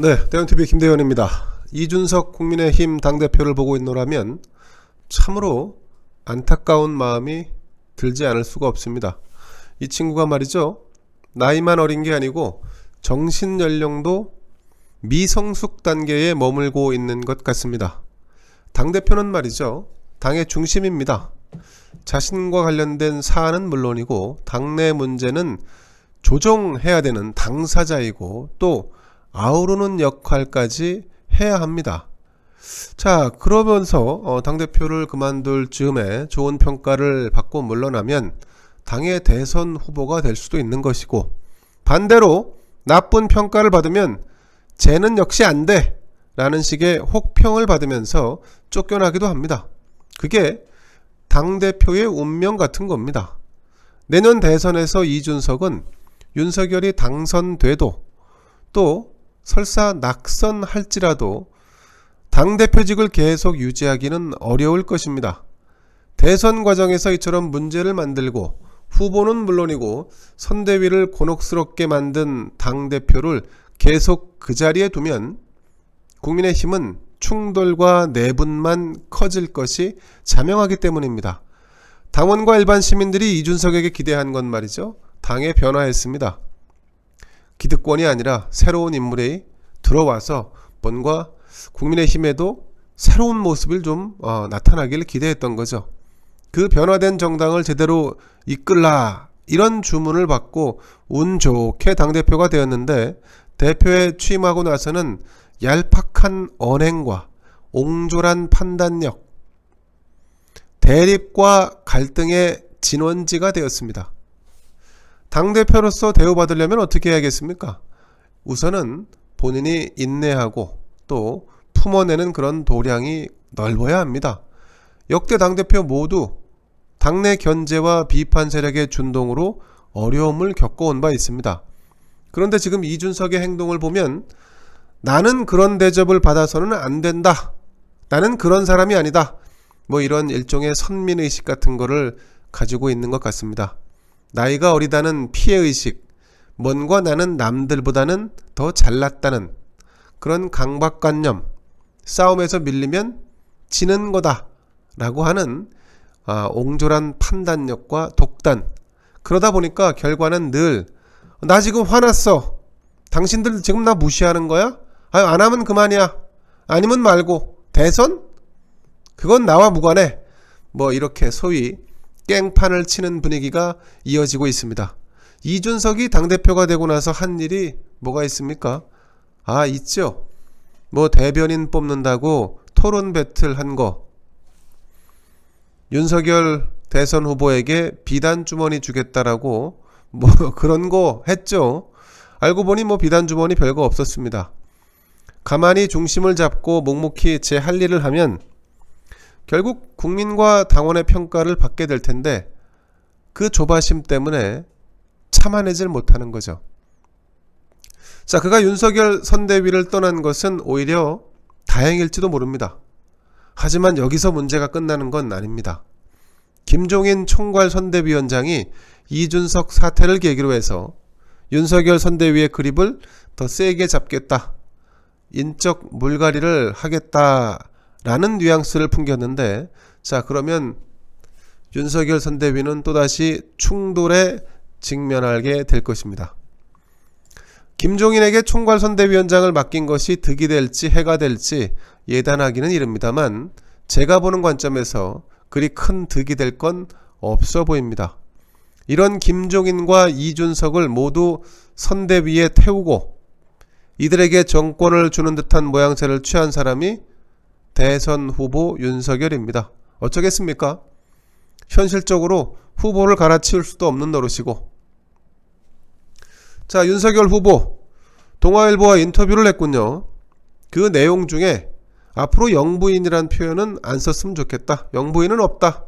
네, 대원TV 김대현입니다. 이준석 국민의힘 당대표를 보고 있노라면 참으로 안타까운 마음이 들지 않을 수가 없습니다. 이 친구가 말이죠. 나이만 어린 게 아니고 정신 연령도 미성숙 단계에 머물고 있는 것 같습니다. 당대표는 말이죠. 당의 중심입니다. 자신과 관련된 사안은 물론이고 당내 문제는 조정해야 되는 당사자이고 또 아우르는 역할까지 해야 합니다. 자, 그러면서 어, 당대표를 그만둘 즈음에 좋은 평가를 받고 물러나면 당의 대선 후보가 될 수도 있는 것이고 반대로 나쁜 평가를 받으면 쟤는 역시 안 돼! 라는 식의 혹평을 받으면서 쫓겨나기도 합니다. 그게 당대표의 운명 같은 겁니다. 내년 대선에서 이준석은 윤석열이 당선돼도 또 설사 낙선할지라도 당대표직을 계속 유지하기는 어려울 것입니다. 대선 과정에서 이처럼 문제를 만들고 후보는 물론이고 선대위를 곤혹스럽게 만든 당대표를 계속 그 자리에 두면 국민의힘은 충돌과 내분만 커질 것이 자명하기 때문입니다. 당원과 일반 시민들이 이준석에게 기대한 건 말이죠. 당에 변화했습니다. 기득권이 아니라 새로운 인물이 들어와서 뭔가 국민의힘에도 새로운 모습을 좀 어, 나타나기를 기대했던 거죠. 그 변화된 정당을 제대로 이끌라 이런 주문을 받고 운 좋게 당대표가 되었는데 대표에 취임하고 나서는 얄팍한 언행과 옹졸한 판단력, 대립과 갈등의 진원지가 되었습니다. 당대표로서 대우받으려면 어떻게 해야겠습니까? 우선은 본인이 인내하고 또 품어내는 그런 도량이 넓어야 합니다. 역대 당대표 모두 당내 견제와 비판 세력의 준동으로 어려움을 겪어온 바 있습니다. 그런데 지금 이준석의 행동을 보면 나는 그런 대접을 받아서는 안 된다. 나는 그런 사람이 아니다. 뭐 이런 일종의 선민의식 같은 거를 가지고 있는 것 같습니다. 나이가 어리다는 피해의식, 뭔가 나는 남들보다는 더 잘났다는 그런 강박관념, 싸움에서 밀리면 지는 거다 라고 하는 아, 옹졸한 판단력과 독단. 그러다 보니까 결과는 늘, 나 지금 화났어. 당신들 지금 나 무시하는 거야? 아유, 안 하면 그만이야. 아니면 말고. 대선? 그건 나와 무관해. 뭐 이렇게 소위 깽판을 치는 분위기가 이어지고 있습니다. 이준석이 당대표가 되고 나서 한 일이 뭐가 있습니까? 아, 있죠. 뭐 대변인 뽑는다고 토론 배틀 한 거. 윤석열 대선 후보에게 비단 주머니 주겠다라고 뭐 그런 거 했죠. 알고 보니 뭐 비단 주머니 별거 없었습니다. 가만히 중심을 잡고 묵묵히 제 할 일을 하면 결국 국민과 당원의 평가를 받게 될 텐데 그 조바심 때문에 참아내질 못하는 거죠. 자, 그가 윤석열 선대위를 떠난 것은 오히려 다행일지도 모릅니다. 하지만 여기서 문제가 끝나는 건 아닙니다. 김종인 총괄 선대위원장이 이준석 사태를 계기로 해서 윤석열 선대위의 그립을 더 세게 잡겠다. 인적 물갈이를 하겠다 라는 뉘앙스를 풍겼는데 자 그러면 윤석열 선대위는 또다시 충돌에 직면하게 될 것입니다. 김종인에게 총괄 선대위원장을 맡긴 것이 득이 될지 해가 될지 예단하기는 이릅니다만 제가 보는 관점에서 그리 큰 득이 될 건 없어 보입니다. 이런 김종인과 이준석을 모두 선대위에 태우고 이들에게 정권을 주는 듯한 모양새를 취한 사람이 대선 후보 윤석열입니다. 어쩌겠습니까? 현실적으로 후보를 갈아치울 수도 없는 노릇이고. 자, 윤석열 후보. 동아일보와 인터뷰를 했군요. 그 내용 중에 앞으로 영부인이란 표현은 안 썼으면 좋겠다. 영부인은 없다.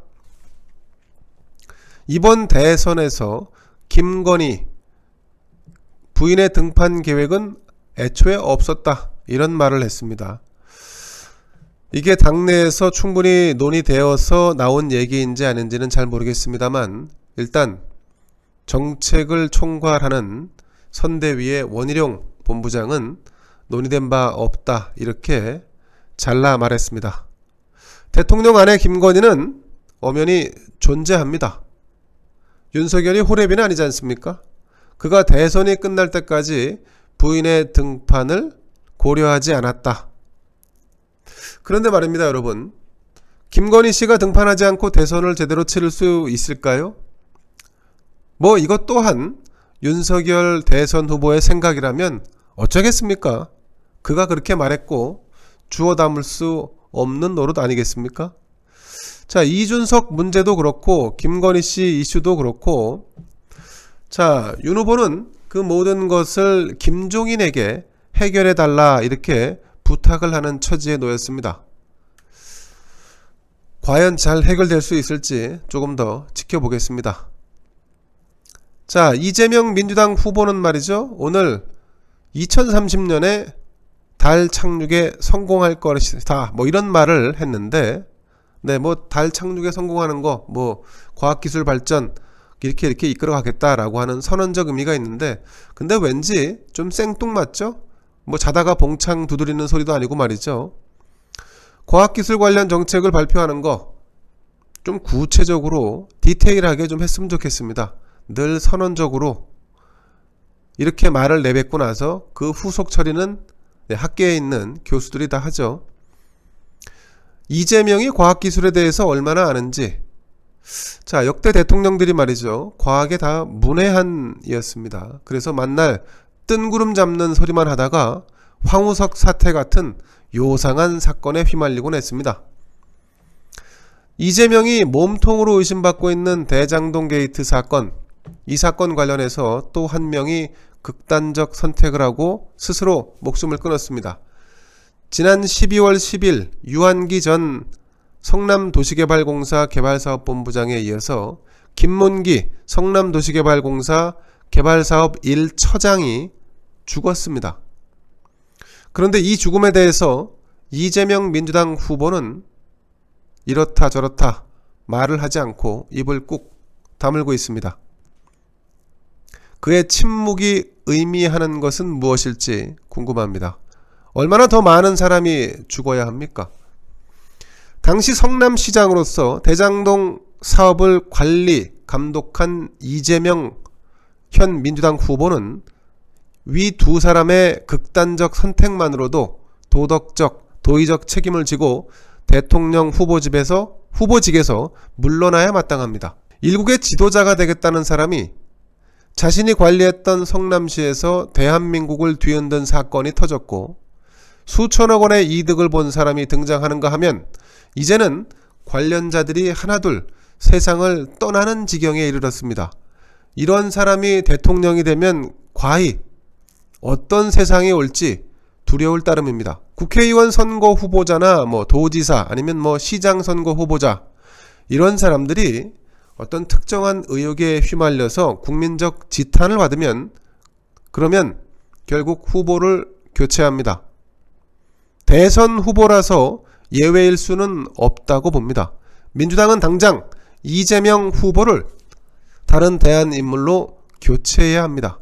이번 대선에서 김건희 부인의 등판 계획은 애초에 없었다. 이런 말을 했습니다. 이게 당내에서 충분히 논의되어서 나온 얘기인지 아닌지는 잘 모르겠습니다만 일단 정책을 총괄하는 선대위의 원희룡 본부장은 논의된 바 없다. 이렇게 잘라 말했습니다. 대통령 아내 김건희는 엄연히 존재합니다. 윤석열이 호랩이는 아니지 않습니까? 그가 대선이 끝날 때까지 부인의 등판을 고려하지 않았다. 그런데 말입니다, 여러분. 김건희 씨가 등판하지 않고 대선을 제대로 치를 수 있을까요? 뭐 이것 또한 윤석열 대선 후보의 생각이라면 어쩌겠습니까? 그가 그렇게 말했고 주워 담을 수 없는 노릇 아니겠습니까? 자, 이준석 문제도 그렇고 김건희 씨 이슈도 그렇고 자, 윤 후보는 그 모든 것을 김종인에게 해결해 달라 이렇게 부탁을 하는 처지에 놓였습니다. 과연 잘 해결될 수 있을지 조금 더 지켜보겠습니다. 자, 이재명 민주당 후보는 말이죠. 오늘 2030년에 달 착륙에 성공할 것이다. 뭐 이런 말을 했는데, 네, 뭐 달 착륙에 성공하는 거, 뭐 과학기술 발전 이렇게 이렇게 이끌어 가겠다라고 하는 선언적 의미가 있는데, 근데 왠지 좀 생뚱맞죠? 뭐 자다가 봉창 두드리는 소리도 아니고 말이죠. 과학기술 관련 정책을 발표하는 거 좀 구체적으로 디테일하게 좀 했으면 좋겠습니다. 늘 선언적으로 이렇게 말을 내뱉고 나서 그 후속 처리는 네, 학계에 있는 교수들이 다 하죠. 이재명이 과학기술에 대해서 얼마나 아는지. 자, 역대 대통령들이 말이죠. 과학에 다 문외한이었습니다. 그래서 만날 뜬구름 잡는 소리만 하다가 황우석 사태 같은 요상한 사건에 휘말리곤 했습니다. 이재명이 몸통으로 의심받고 있는 대장동 게이트 사건, 이 사건 관련해서 또 한 명이 극단적 선택을 하고 스스로 목숨을 끊었습니다. 지난 12월 10일 유한기 전 성남도시개발공사 개발사업본부장에 이어서 김문기 성남도시개발공사 개발사업 1처장이 죽었습니다. 그런데 이 죽음에 대해서 이재명 민주당 후보는 이렇다 저렇다 말을 하지 않고 입을 꾹 다물고 있습니다. 그의 침묵이 의미하는 것은 무엇일지 궁금합니다. 얼마나 더 많은 사람이 죽어야 합니까? 당시 성남시장으로서 대장동 사업을 관리, 감독한 이재명 현 민주당 후보는 위 두 사람의 극단적 선택만으로도 도덕적, 도의적 책임을 지고 대통령 후보집에서 후보직에서 물러나야 마땅합니다. 일국의 지도자가 되겠다는 사람이 자신이 관리했던 성남시에서 대한민국을 뒤흔든 사건이 터졌고 수천억 원의 이득을 본 사람이 등장하는가 하면 이제는 관련자들이 하나둘 세상을 떠나는 지경에 이르렀습니다. 이런 사람이 대통령이 되면 과히 어떤 세상이 올지 두려울 따름입니다. 국회의원 선거 후보자나 뭐 도지사 아니면 뭐 시장 선거 후보자 이런 사람들이 어떤 특정한 의혹에 휘말려서 국민적 지탄을 받으면 그러면 결국 후보를 교체합니다. 대선 후보라서 예외일 수는 없다고 봅니다. 민주당은 당장 이재명 후보를 다른 대안 인물로 교체해야 합니다.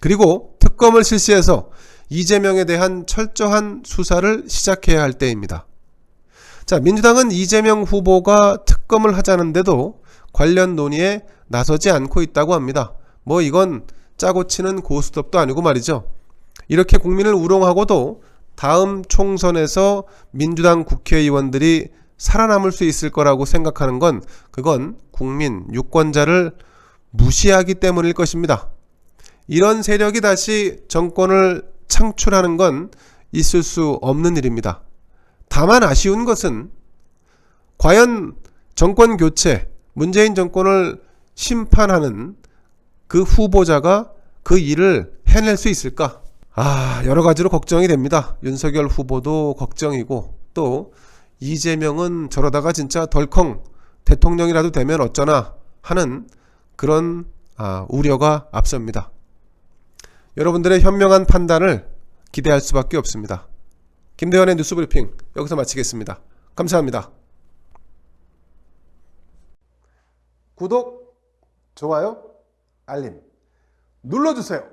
그리고 특검을 실시해서 이재명에 대한 철저한 수사를 시작해야 할 때입니다. 자, 민주당은 이재명 후보가 특검을 하자는데도 관련 논의에 나서지 않고 있다고 합니다. 뭐 이건 짜고 치는 고스톱도 아니고 말이죠. 이렇게 국민을 우롱하고도 다음 총선에서 민주당 국회의원들이 살아남을 수 있을 거라고 생각하는 건 그건 국민, 유권자를 무시하기 때문일 것입니다. 이런 세력이 다시 정권을 창출하는 건 있을 수 없는 일입니다. 다만 아쉬운 것은 과연 정권 교체, 문재인 정권을 심판하는 그 후보자가 그 일을 해낼 수 있을까? 아, 여러 가지로 걱정이 됩니다. 윤석열 후보도 걱정이고 또 이재명은 저러다가 진짜 덜컹 대통령이라도 되면 어쩌나 하는 그런 아, 우려가 앞섭니다. 여러분들의 현명한 판단을 기대할 수밖에 없습니다. 김대현의 뉴스 브리핑 여기서 마치겠습니다. 감사합니다. 구독, 좋아요, 알림 눌러주세요.